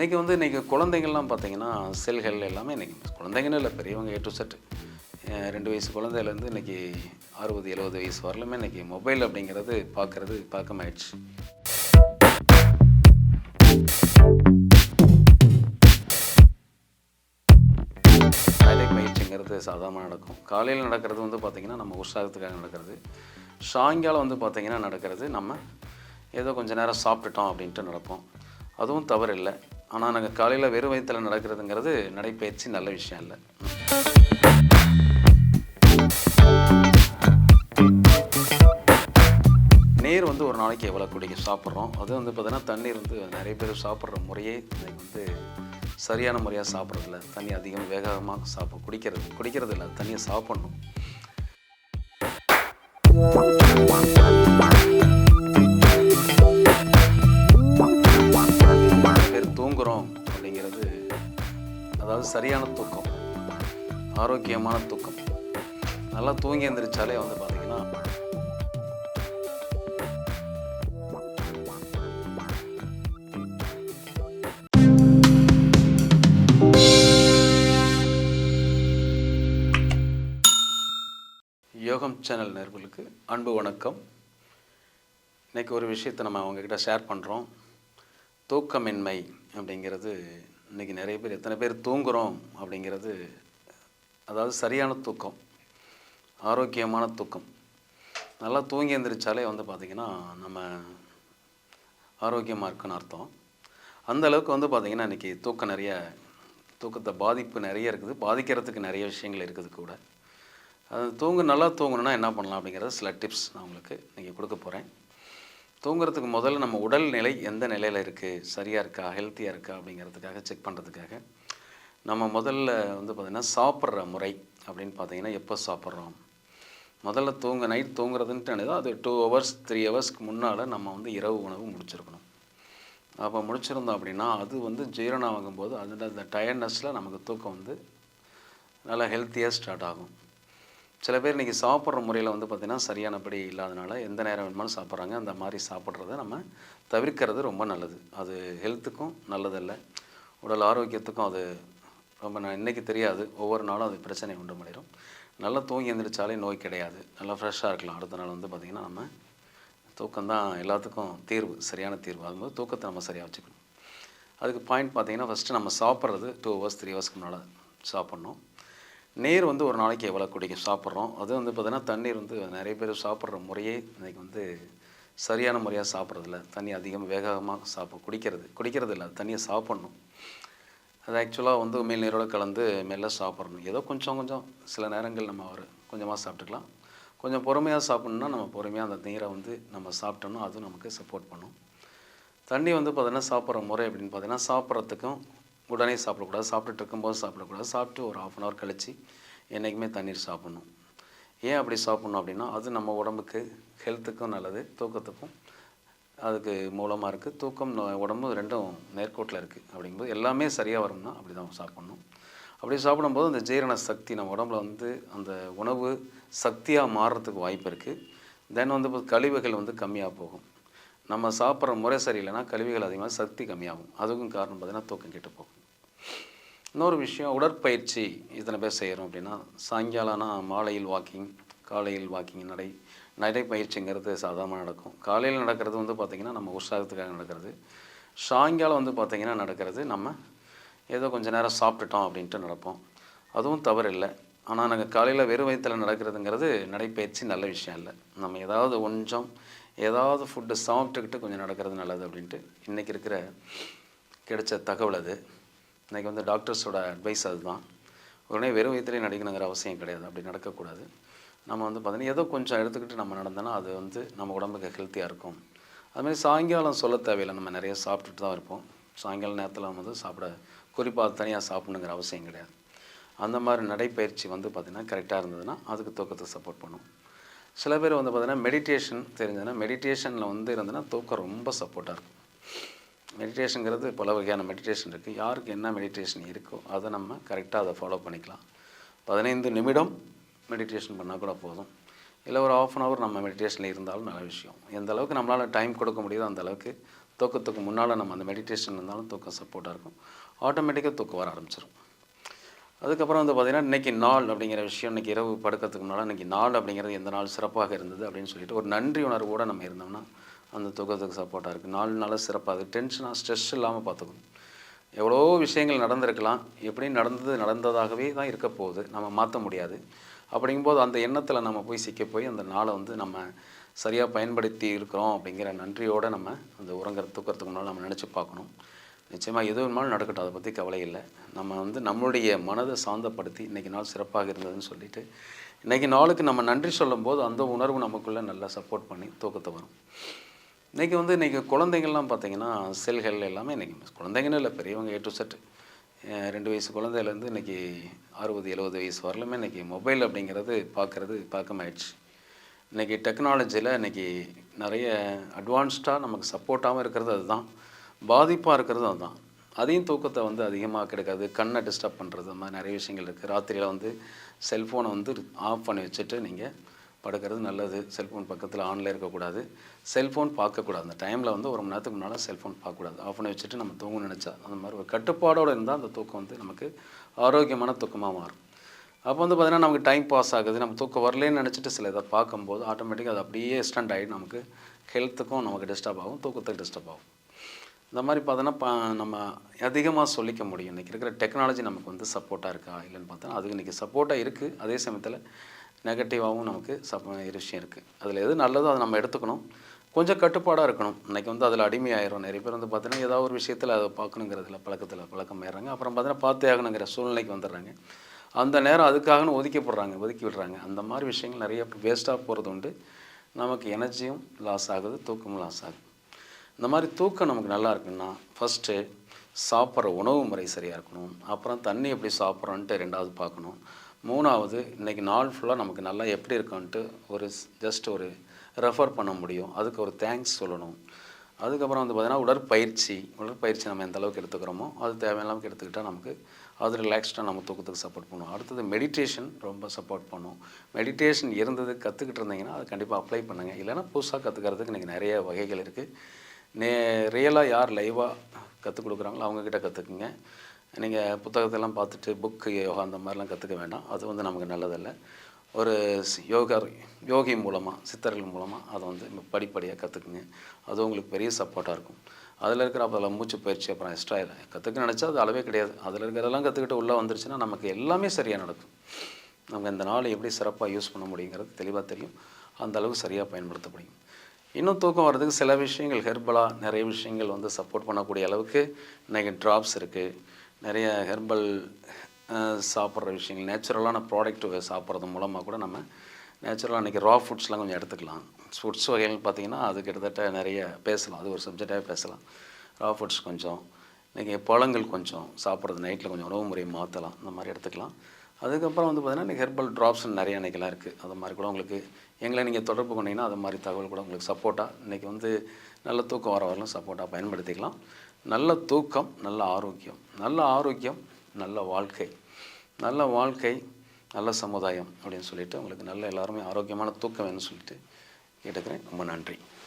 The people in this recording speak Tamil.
இன்றைக்கி வந்து இன்றைக்கி குழந்தைங்கள்லாம் பார்த்தீங்கன்னா செல்கள் எல்லாமே இன்றைக்கி குழந்தைங்கன்னு இல்லை பெரியவங்க ஏ டு செட் ரெண்டு வயசு குழந்தையிலேருந்து இன்றைக்கி அறுபது எழுபது வயசு வரலுமே இன்றைக்கி மொபைல் அப்படிங்கிறது பார்க்குறது பழக்கமாயிடுச்சு. காலை பயிற்சிங்கிறது சாதாரணமாக நடக்கும். காலையில் நடக்கிறது வந்து பார்த்திங்கன்னா நம்ம உற்சாகத்துக்காக நடக்கிறது. சாயங்காலம் வந்து பார்த்திங்கன்னா நடக்கிறது நம்ம ஏதோ கொஞ்சம் நேரம் சாப்பிட்டுட்டோம் அப்படின்ட்டு நடப்போம். அதுவும் தவறு இல்லை ஆனால் நாங்கள் காலையில் வெறும் வயத்தில் நடக்கிறதுங்கிறது நடைப்பயிற்சி நல்ல விஷயம் இல்லை. நீர் வந்து ஒரு நாளைக்கு எவ்வளோ குடிக்க சாப்பிட்றோம்? அது வந்து பார்த்தீங்கன்னா தண்ணீர் வந்து நிறைய பேர் சாப்பிட்ற முறையே இன்னைக்கு வந்து சரியான முறையாக சாப்பிட்றதில்ல. தண்ணி அதிகம் வேகமாக சாப்பிட குடிக்கிறது குடிக்கிறது இல்லை தண்ணியை சாப்பிட்ணும். சரியான தூக்கம். ஆரோக்கியமான தூக்கம். நல்லா தூங்கி எந்திரிச்சாலே வந்து பார்த்தீங்கன்னா யோகம் சேனல் நேர்களுக்கு அன்பு வணக்கம். இன்றைக்கி ஒரு விஷயத்தை நம்ம அவங்கக்கிட்ட ஷேர் பண்ணுறோம் தூக்கமின்மை அப்படிங்கிறது இன்றைக்கி நிறைய பேர் எத்தனை பேர் தூங்குகிறோம் அப்படிங்கிறது அதாவது சரியான தூக்கம் ஆரோக்கியமான தூக்கம். நல்லா தூங்கி எந்திரிச்சாலே வந்து பார்த்திங்கன்னா நம்ம ஆரோக்கியமாக இருக்குன்னு அர்த்தம். அந்த அளவுக்கு வந்து பார்த்திங்கன்னா இன்றைக்கி தூக்கம் நிறைய தூக்கத்தை பாதிப்பு நிறைய இருக்குது. பாதிக்கிறதுக்கு நிறைய விஷயங்கள் இருக்குது கூட. அது தூங்க நல்லா தூங்கணுன்னா என்ன பண்ணலாம் அப்படிங்கிறத சில டிப்ஸ் நான் உங்களுக்கு இன்றைக்கி கொடுக்க போகிறேன் தூங்குறதுக்கு முதல்ல நம்ம உடல் நிலை எந்த நிலையில் இருக்குது சரியாக இருக்கா? ஹெல்த்தியாக இருக்கா? அப்படிங்கிறதுக்காக செக் பண்ணுறதுக்காக நம்ம முதல்ல வந்து பார்த்திங்கன்னா சாப்பிட்ற முறை அப்படின்னு பார்த்தீங்கன்னா எப்போ சாப்பிட்றோம்? முதல்ல தூங்க நைட் தூங்குறதுன்ட்டு அது டூ ஹவர்ஸ் த்ரீ ஹவர்ஸ்க்கு முன்னால் நம்ம வந்து இரவு உணவு முடிச்சிருக்கணும். அப்போ முடிச்சிருந்தோம் அப்படின்னா அது வந்து ஜீரணம் ஆகும்போது அதில் அந்த டயர்ட்னஸில் நமக்கு தூக்கம் வந்து நல்லா ஹெல்த்தியாக ஸ்டார்ட் ஆகும். சில பேர் இன்றைக்கி சாப்பிட்ற முறையில் வந்து பார்த்திங்கன்னா சரியானபடி இல்லாதனால எந்த நேரம் வேணுமாலும் சாப்பிட்றாங்க. அந்த மாதிரி சாப்பிட்றத நம்ம தவிர்க்கிறது ரொம்ப நல்லது. அது ஹெல்த்துக்கும் நல்லதல்ல. உடல் ஆரோக்கியத்துக்கும் அது ரொம்ப நான் இன்றைக்கி தெரியாது. ஒவ்வொரு நாளும் அது பிரச்சனை உண்டு பண்ணிடும் நல்லா தூங்கி எழுந்திரிச்சாலே நோய் கிடையாது. நல்லா ஃப்ரெஷ்ஷாக இருக்கலாம். அடுத்த நாள் வந்து பார்த்திங்கன்னா நம்ம தூக்கம் தான் எல்லாத்துக்கும் தீர்வு சரியான தீர்வு. அதுபோது தூக்கத்தை நம்ம சரியாக வச்சுக்கணும். அதுக்கு பாயிண்ட் பார்த்திங்கன்னா ஃபஸ்ட்டு நம்ம சாப்பிட்றது டூ ஹவர்ஸ் த்ரீ ஹவர்ஸ்க்கு முன்னால் சாப்பிட்ணும். நீர் வந்து ஒரு நாளைக்கு எவ்வளோ குடிக்க சாப்பிட்றோம்? அது வந்து பார்த்திங்கன்னா தண்ணீர் வந்து நிறைய பேர் சாப்பிட்ற முறையே இன்றைக்கி வந்து சரியான முறையாக சாப்பிட்றதில்ல. தண்ணி அதிகம் வேகமாக சாப்பிட குடிக்கிறது. குடிக்கிறது இல்லை தண்ணியை சாப்பிட்ணும். அது ஆக்சுவலாக வந்து மேல் நீரோட கலந்து மெல்ல சாப்பிட்றணும். ஏதோ கொஞ்சம் கொஞ்சம். சில நேரங்கள் நம்ம ஒரு கொஞ்சமாக சாப்பிட்டுக்கலாம். கொஞ்சம் பொறுமையாக சாப்பிட்ணுன்னா நம்ம பொறுமையாக அந்த நீரை வந்து நம்ம சாப்பிட்டோம்னா அதுவும் நமக்கு சப்போர்ட் பண்ணும். தண்ணி வந்து பார்த்தீங்கன்னா சாப்பிட்ற முறை அப்படின்னு பார்த்தீங்கன்னா சாப்பிட்றதுக்கும் உடனே சாப்பிடக்கூடாது. சாப்பிட்டுட்டு இருக்கும்போது சாப்பிடக்கூடாது. சாப்பிட்டு ஒரு ஆஃப் அன் ஹவர் கழித்து என்றைக்குமே தண்ணீர் சாப்பிட்ணும். ஏன் அப்படி சாப்பிட்ணும் அப்படின்னா அது நம்ம உடம்புக்கு ஹெல்த்துக்கும் நல்லது தூக்கத்துக்கும் அதுக்கு மூலமாக இருக்குது தூக்கம் உடம்பு ரெண்டும் நேர்கோட்டில் இருக்குது அப்படிங்கும்போது எல்லாமே சரியாக வரும்னா அப்படி தான் சாப்பிட்ணும். அப்படி சாப்பிடும்போது அந்த ஜீரண சக்தி நம்ம உடம்புல வந்து அந்த உணவு சக்தியாக மாறுறதுக்கு வாய்ப்பு இருக்குது தென் வந்து இப்போ கழிவுகள் வந்து கம்மியாக போகும். நம்ம சாப்பிட்ற முறை சரியில்லைன்னா கழிவுகள் அதிகமாக சக்தி கம்மியாகும். அதுக்கும் காரணம் பார்த்தீங்கன்னா தூக்கம் கெட்டு போகும். இன்னொரு விஷயம் உடற்பயிற்சி இத்தனை பேர் செய்கிறோம் அப்படின்னா சாயங்காலம்னா மாலையில் வாக்கிங் காலையில் வாக்கிங் நடை நடைப்பயிற்சிங்கிறது சாதாரணமாக நடக்கும். காலையில் நடக்கிறது வந்து பார்த்திங்கன்னா நம்ம உற்சாகத்துக்காக நடக்கிறது. சாயங்காலம் வந்து பார்த்திங்கன்னா நடக்கிறது நம்ம ஏதோ கொஞ்சம் நேரம் சாப்பிட்டுட்டோம் அப்படின்ட்டு நடப்போம். அதுவும் தவறு இல்லை ஆனால் நாங்கள் காலையில் வெறும் வயிற்றில் நடக்கிறதுங்கிறது நடைப்பயிற்சி நல்ல விஷயம் இல்லை. நம்ம ஏதாவது கொஞ்சம் ஏதாவது ஃபுட்டு சாப்பிட்டுக்கிட்டு கொஞ்சம் நடக்கிறது நல்லது அப்படின்ட்டு இன்றைக்கி இருக்கிற கிடைச்ச தகவல் அது. இன்றைக்கி வந்து டாக்டர்ஸோட அட்வைஸ் அதுதான். உடனே வெறும் வயிற்றுலேயே நடிக்கணுங்கிற அவசியம் கிடையாது. அப்படி நடக்கக்கூடாது. நம்ம வந்து பார்த்தீங்கன்னா ஏதோ கொஞ்சம் எடுத்துக்கிட்டு நம்ம நடந்தோன்னா அது வந்து நம்ம உடம்புக்கு ஹெல்த்தியாக இருக்கும். அதுமாதிரி சாயங்காலம் சொல்ல தேவையில்லை. நம்ம நிறைய சாப்பிட்டுட்டு தான் இருப்போம். சாயங்கால நேரத்தில் வந்து சாப்பிட குறிப்பாக தனியாக சாப்பிடணுங்கிற அவசியம் கிடையாது. அந்த மாதிரி நடைப்பயிற்சி வந்து பார்த்திங்கன்னா கரெக்டாக இருந்ததுன்னா அதுக்கு தூக்கத்தை சப்போர்ட் பண்ணும். சில பேர் வந்து பார்த்திங்கன்னா மெடிடேஷன் தெரிஞ்சதுன்னா மெடிடேஷனில் வந்து இருந்ததுன்னா தூக்கம் ரொம்ப சப்போர்ட்டாக இருக்கும். மெடிடேஷனுங்கிறது பல வகையான மெடிடேஷன் இருக்குது யாருக்கு என்ன மெடிடேஷன் இருக்கோ அதை நம்ம கரெக்டாக அதை ஃபாலோ பண்ணிக்கலாம். பதினைந்து நிமிடம் மெடிடேஷன் பண்ணால் கூட போதும். இல்லை ஒரு ஆஃப் அன் ஹவர் நம்ம மெடிடேஷனில் இருந்தாலும் நல்ல விஷயம். எந்த அளவுக்கு நம்மளால் டைம் கொடுக்க முடியுதோ அந்த அளவுக்கு தூக்கத்துக்கு முன்னால் நம்ம அந்த மெடிடேஷன் இருந்தாலும் தூக்கம் சப்போர்ட்டாக இருக்கும். ஆட்டோமேட்டிக்காக தூக்கம் வர ஆரம்பிச்சிடும் அதுக்கப்புறம் வந்து பார்த்திங்கன்னா இன்றைக்கி நாள் அப்படிங்கிற விஷயம் இன்றைக்கி இரவு படுக்கிறதுக்கு முன்னால் இன்றைக்கி நாள் அப்படிங்கிறது எந்த நாள் சிறப்பாக இருந்தது அப்படின்னு சொல்லிட்டு ஒரு நன்றி உணர்வோடு நம்ம இருந்தோம்னா அந்த தூக்கத்துக்கு சப்போர்ட்டாக இருக்குது நாலு நாளாக சிறப்பாக அது டென்ஷனாக ஸ்ட்ரெஸ் இல்லாமல் பார்த்துக்கணும். எவ்வளோ விஷயங்கள் நடந்திருக்கலாம். எப்படி நடந்தது நடந்ததாகவே தான் இருக்க போகுது. நம்ம மாற்ற முடியாது. அப்படிங்கும்போது அந்த எண்ணத்தில் நம்ம போய் சிக்க போய் அந்த நாளை வந்து நம்ம சரியாக பயன்படுத்தி இருக்கிறோம் அப்படிங்கிற நன்றியோடு நம்ம அந்த உறங்குற தூக்கிறதுக்கு முன்னால் நம்ம நினச்சி பார்க்கணும். நிச்சயமாக எது வேணுமாலும் நடக்கட்டும். அதை பற்றி கவலை இல்லை. நம்ம வந்து நம்மளுடைய மனதை சாந்தப்படுத்தி இன்றைக்கி நாள் சிறப்பாக இருந்ததுன்னு சொல்லிட்டு இன்றைக்கி நாளுக்கு நம்ம நன்றி சொல்லும்போது அந்த உணர்வு நமக்குள்ளே நல்லா சப்போர்ட் பண்ணி தூக்கத்தை வரும். இன்றைக்கி வந்து இன்றைக்கி குழந்தைங்கள்லாம் பார்த்தீங்கன்னா செல்கள் எல்லாமே இன்றைக்கி குழந்தைங்கன்னு இல்லை பெரியவங்க ஏ டு செட் ரெண்டு வயசு குழந்தையிலேருந்து இன்றைக்கி அறுபது எழுபது வயசு வரலுமே இன்றைக்கி மொபைல் அப்படிங்கிறது பார்க்குறது பழக்கமாயிடுச்சு. இன்றைக்கி டெக்னாலஜியில் இன்றைக்கி நிறைய அட்வான்ஸ்டாக நமக்கு சப்போர்ட்டாகவும் இருக்கிறது அதுதான். பாதிப்பாக இருக்கிறது அதுதான். அதையும் தூக்கத்தை வந்து அதிகமாக கிடைக்காது. கண்ணை டிஸ்டர்ப் பண்ணுறது அந்த மாதிரி நிறைய விஷயங்கள் இருக்குது ராத்திரியில் வந்து செல்ஃபோனை வந்து ஆஃப் பண்ணி வச்சுட்டு நீங்கள் படுக்கிறது நல்லது. செல்ஃபோன் பக்கத்தில் ஆனில் இருக்கக்கூடாது. செல்ஃபோன் பார்க்கக்கூடாது. அந்த டைமில் வந்து ஒரு மணி நேரத்துக்கு முன்னால் செல்ஃபோன் பார்க்கக்கூடாது. ஆஃப் பண்ணி வச்சுட்டு நம்ம தூங்கணும் நினச்சா அந்த மாதிரி ஒரு கட்டுப்பாடோடு இருந்தால் அந்த தூக்கம் வந்து நமக்கு ஆரோக்கியமான தூக்கமாக மாறும். அப்போ வந்து பார்த்திங்கன்னா நமக்கு டைம் பாஸ் ஆகுது. நம்ம தூக்கம் வரலேன்னு நினச்சிட்டு சில இதை பார்க்கும்போது ஆட்டோமேட்டிக்காக அது அப்படியே எக்ஸ்டெண்ட் ஆகி நமக்கு ஹெல்த்துக்கும் நமக்கு டிஸ்டர்ப் ஆகும். தூக்கத்துக்கு டிஸ்டர்ப் ஆகும். இந்த மாதிரி பார்த்தோன்னா ப நம்ம அதிகமாக சொல்லிக்க முடியும். இன்றைக்கி இருக்கிற டெக்னாலஜி நமக்கு வந்து சப்போர்ட்டாக இருக்கா இல்லைன்னு பார்த்தோன்னா அதுக்கு இன்றைக்கி சப்போர்ட்டாக இருக்குது அதே சமயத்தில் நெகட்டிவாகவும் நமக்கு சப் விஷயம் இருக்குது அதில் எது நல்லதோ அதை நம்ம எடுத்துக்கணும். கொஞ்சம் கட்டுப்பாடாக இருக்கணும். இன்றைக்கி வந்து அதில் அடிமையாயிரும் நிறைய பேர் வந்து பார்த்தீங்கன்னா ஏதாவது ஒரு விஷயத்தில் அதை பார்க்கணுங்கிறதுல பழக்கத்தில் பழக்கமாயிடுறாங்க அப்புறம் பார்த்தீங்கன்னா பார்த்தே ஆகணுங்கிற சூழ்நிலைக்கு வந்துடுறாங்க. அந்த நேரம் அதுக்காகன்னு ஒதுக்கப்படுறாங்க ஒதுக்கி விடுறாங்க. அந்த மாதிரி விஷயங்கள் நிறைய வேஸ்ட்டாக போகிறது உண்டு. நமக்கு எனர்ஜியும் லாஸ் ஆகுது தூக்கமும் லாஸ் ஆகுது. இந்த மாதிரி தூக்கம் நமக்கு நல்லா இருக்குன்னா ஃபஸ்ட்டு சாப்பிட்ற உணவு முறை சரியாக இருக்கணும். அப்புறம் தண்ணி எப்படி சாப்பிட்றோன்ட்டு ரெண்டாவது பார்க்கணும். மூணாவது இன்றைக்கி நாள் ஃபுல்லாக நமக்கு நல்லா எப்படி இருக்கோன்ட்டு ஒரு ஜஸ்ட் ஒரு ரெஃபர் பண்ண முடியும். அதுக்கு ஒரு தேங்க்ஸ் சொல்லணும். அதுக்கப்புறம் வந்து பார்த்திங்கன்னா உடற்பயிற்சி. உடற்பயிற்சி நம்ம எந்த அளவுக்கு எடுத்துக்கிறோமோ அது தேவையான அளவுக்கு எடுத்துக்கிட்டால் நமக்கு அது ரிலாக்ஸ்டாக நம்ம தூக்கத்துக்கு சப்போர்ட் பண்ணுவோம் அடுத்தது மெடிடேஷன் ரொம்ப சப்போர்ட் பண்ணும். மெடிடேஷன் இருந்தது கற்றுக்கிட்டு இருந்தீங்கன்னா அது கண்டிப்பாக அப்ளை பண்ணுங்கள் இல்லைன்னா புதுசாக கற்றுக்கிறதுக்கு இன்றைக்கி நிறைய வகைகள் இருக்குது நே ரியலாக யார் லைவாக கற்றுக் கொடுக்குறாங்களோ அவங்கக்கிட்ட கற்றுக்குங்க நீங்கள் புத்தகத்தெல்லாம் பார்த்துட்டு புக்கு யோகா அந்த மாதிரிலாம் கற்றுக்க வேண்டாம். அது வந்து நமக்கு நல்லதில்லை. ஒரு யோகர் யோகா யோகி மூலமாக சித்தர்கள் மூலமாக அதை வந்து படிப்படியாக கற்றுக்குங்க அது உங்களுக்கு பெரிய சப்போர்ட்டாக இருக்கும். அதில் இருக்கிற அதில் மூச்சு பயிற்சி அப்புறம் எக்ஸ்ட்ரா கற்றுக்க நினச்சா அது அளவே கிடையாது. அதில் இருக்கிறதெல்லாம் கற்றுக்கிட்டு உள்ளே வந்துருச்சுன்னா நமக்கு எல்லாமே சரியாக நடக்கும். நமக்கு இந்த நாள் எப்படி சிறப்பாக யூஸ் பண்ண முடியுங்கிறது தெளிவாக தெரியும். அந்த அளவுக்கு சரியாக பயன்படுத்த முடியும் இன்னும் தூக்கம் வர்றதுக்கு சில விஷயங்கள் ஹெர்பலாக நிறைய விஷயங்கள் வந்து சப்போர்ட் பண்ணக்கூடிய அளவுக்கு இன்றைக்கி ட்ராப்ஸ் இருக்குது நிறைய ஹெர்பல் சாப்பிட்ற விஷயங்கள். நேச்சுரலான ப்ராடக்ட் சாப்பிட்றது மூலமாக கூட நம்ம நேச்சுரலாக அன்றைக்கி ரா ஃபுட்ஸ்லாம் கொஞ்சம் எடுத்துக்கலாம். ஃபுட்ஸ் வகைகள் பார்த்திங்கன்னா அது கிட்டத்தட்ட நிறைய பேசலாம். அது ஒரு சப்ஜெக்டாகவே பேசலாம். ரா ஃபுட்ஸ் கொஞ்சம் இன்றைக்கி பழங்கள் கொஞ்சம் சாப்பிட்றது நைட்டில் கொஞ்சம் உணவு முறையை மாற்றலாம் இந்த மாதிரி எடுத்துக்கலாம். அதுக்கப்புறம் வந்து பார்த்திங்கன்னா இன்றைக்கி ஹெர்பல் ட்ராப்ஸ் நிறைய இன்றைக்கெல்லாம் இருக்குது அது மாதிரி கூட உங்களுக்கு எங்களை நீங்கள் தொடர்பு கொண்டீங்கன்னா அது மாதிரி தகவல் கூட உங்களுக்கு சப்போர்ட்டாக இன்றைக்கி வந்து நல்ல தூக்கம் வர வரலாம் சப்போர்ட்டாக பயன்படுத்திக்கலாம். நல்ல தூக்கம் நல்ல ஆரோக்கியம். நல்ல ஆரோக்கியம் நல்ல வாழ்க்கை. நல்ல வாழ்க்கை நல்ல சமுதாயம் அப்படின்னு சொல்லிட்டு உங்களுக்கு நல்ல எல்லாருமே ஆரோக்கியமான தூக்கம் வேணும்னு சொல்லிட்டு கேட்டுக்கிறேன். ரொம்ப நன்றி.